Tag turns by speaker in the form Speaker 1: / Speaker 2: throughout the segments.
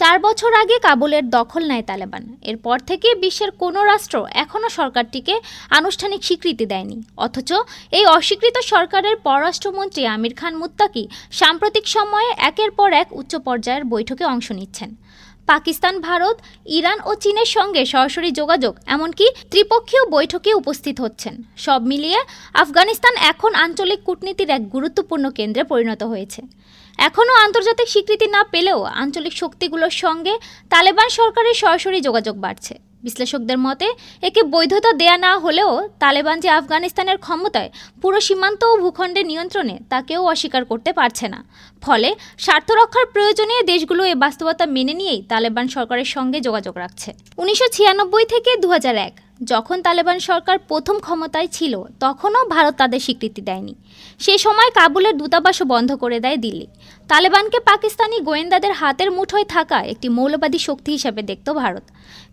Speaker 1: চার বছর আগে কাবুলের দখল নেয় তালেবান। এরপর থেকে বিশ্বের কোনো রাষ্ট্র এখনও সরকারটিকে আনুষ্ঠানিক স্বীকৃতি দেয়নি। অথচ এই অস্বীকৃত সরকারের পররাষ্ট্রমন্ত্রী আমির খান মুত্তাকি সাম্প্রতিক সময়ে একের পর এক উচ্চ পর্যায়ের বৈঠকে অংশ নিচ্ছেন। পাকিস্তান, ভারত, ইরান ও চীনের সঙ্গে সরাসরি যোগাযোগ, এমনকি ত্রিপক্ষীয় বৈঠকে উপস্থিত হচ্ছেন। সব মিলিয়ে আফগানিস্তান এখন আঞ্চলিক কূটনীতির এক গুরুত্বপূর্ণ কেন্দ্রে পরিণত হয়েছে। এখনও আন্তর্জাতিক স্বীকৃতি না পেলেও আঞ্চলিক শক্তিগুলোর সঙ্গে তালেবান সরকারের সরাসরি যোগাযোগ বাড়ছে। বিশ্লেষকদের মতে, একে বৈধতা দেয়া না হলেও তালেবান যে আফগানিস্তানের ক্ষমতায় পুরো সীমান্ত ও ভূখণ্ডের নিয়ন্ত্রণে তা কেউ অস্বীকার করতে পারছে না। ফলে স্বার্থ রক্ষার প্রয়োজনে দেশগুলো এ বাস্তবতা মেনে নিয়েই তালেবান সরকারের সঙ্গে যোগাযোগ রাখছে। উনিশশো ছিয়ানব্বই থেকে দু যখন তালেবান সরকার প্রথম ক্ষমতায় ছিল, তখনও ভারত তাদের স্বীকৃতি দেয়নি। সে সময় কাবুলের দূতাবাসও বন্ধ করে দেয় দিল্লি। তালেবানকে পাকিস্তানি গোয়েন্দাদের হাতের মুঠোয় থাকা একটি মৌলবাদী শক্তি হিসেবে দেখত ভারত।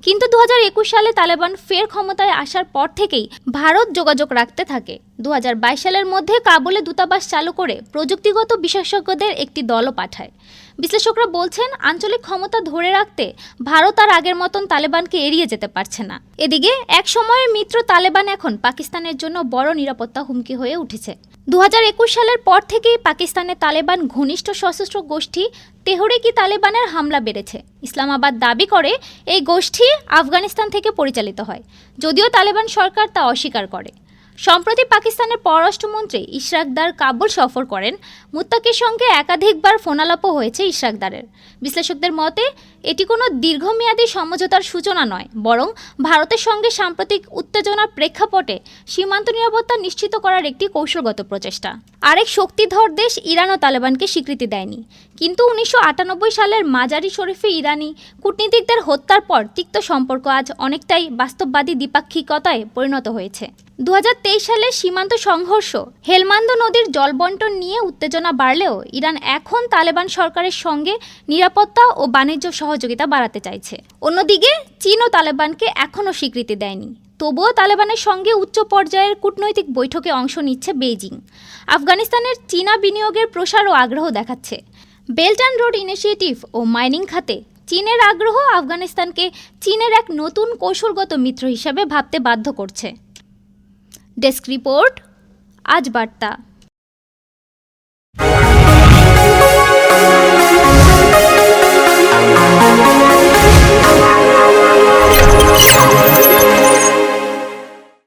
Speaker 1: কিন্তু দু হাজার একুশ সালে তালেবান ফের ক্ষমতায় আসার পর থেকেই ভারত যোগাযোগ রাখতে থাকে। দু হাজার বাইশ সালের মধ্যে কাবুলে দূতাবাস চালু করে প্রযুক্তিগত বিশেষজ্ঞদের একটি দলও পাঠায়। বিশ্লেষকরা বলছেন, আঞ্চলিক ক্ষমতা ধরে রাখতে ভারত আর আগের মতন তালেবানকে এড়িয়ে যেতে পারছে না। এদিকে, এক সময়ের মিত্র তালেবান এখন পাকিস্তানের জন্য বড় নিরাপত্তা হুমকি হয়ে উঠেছে। দু হাজার একুশ সালের পর থেকেই পাকিস্তানে তালেবান ঘনিষ্ঠ সশস্ত্র গোষ্ঠী তেহরিকি তালেবানের হামলা বেড়েছে। ইসলামাবাদ দাবি করে, এই গোষ্ঠী আফগানিস্তান থেকে পরিচালিত হয়। যদিও তালেবান সরকার তা অস্বীকার করে। সম্প্রতি পাকিস্তানের পররাষ্ট্রমন্ত্রী ইশরাকদার কাবুল সফর করেন। মুত্তাকির সঙ্গে একাধিকবার ফোনালাপও হয়েছে ইশরাকদারের বিশ্লেষকদের মতে, এটি কোনো দীর্ঘমেয়াদী সমঝোতার সূচনা নয়, বরং ভারতের সঙ্গে সাম্প্রতিক উত্তেজনার প্রেক্ষাপটে সীমান্ত নিরাপত্তা নিশ্চিত করার একটি কৌশলগত প্রচেষ্টা। আরেক শক্তিধর দেশ ইরানও তালেবানকে স্বীকৃতি দেয়নি। কিন্তু উনিশশো আটানব্বই সালের মাজারি শরীফে ইরানি কূটনীতিকদের হত্যার পর তিক্ত সম্পর্ক আজ অনেকটাই বাস্তববাদী দ্বিপাক্ষিকতায় পরিণত হয়েছে। দু হাজার তেইশ সালে সীমান্ত সংঘর্ষ হেলমান্দ নদীর জলবন্টন নিয়ে উত্তেজনা বাড়লেও ইরান এখন তালেবান সরকারের সঙ্গে নিরাপত্তা ও বাণিজ্য সহযোগিতা বাড়াতে চাইছে। অন্যদিকে চীনও তালেবানকে এখনও স্বীকৃতি দেয়নি। তবুও তালেবানের সঙ্গে উচ্চ পর্যায়ের কূটনৈতিক বৈঠকে অংশ নিচ্ছে বেইজিং। আফগানিস্তানের চীনা বিনিয়োগের প্রসার ও আগ্রহ দেখাচ্ছে। বেল্ট অ্যান্ড রোড ইনিশিয়েটিভ ও মাইনিং খাতে চীনের আগ্রহ আফগানিস্তানকে চীনের এক নতুন কৌশলগত মিত্র হিসাবে ভাবতে বাধ্য করছে। ডেস্ক রিপোর্ট, আজ বার্তা।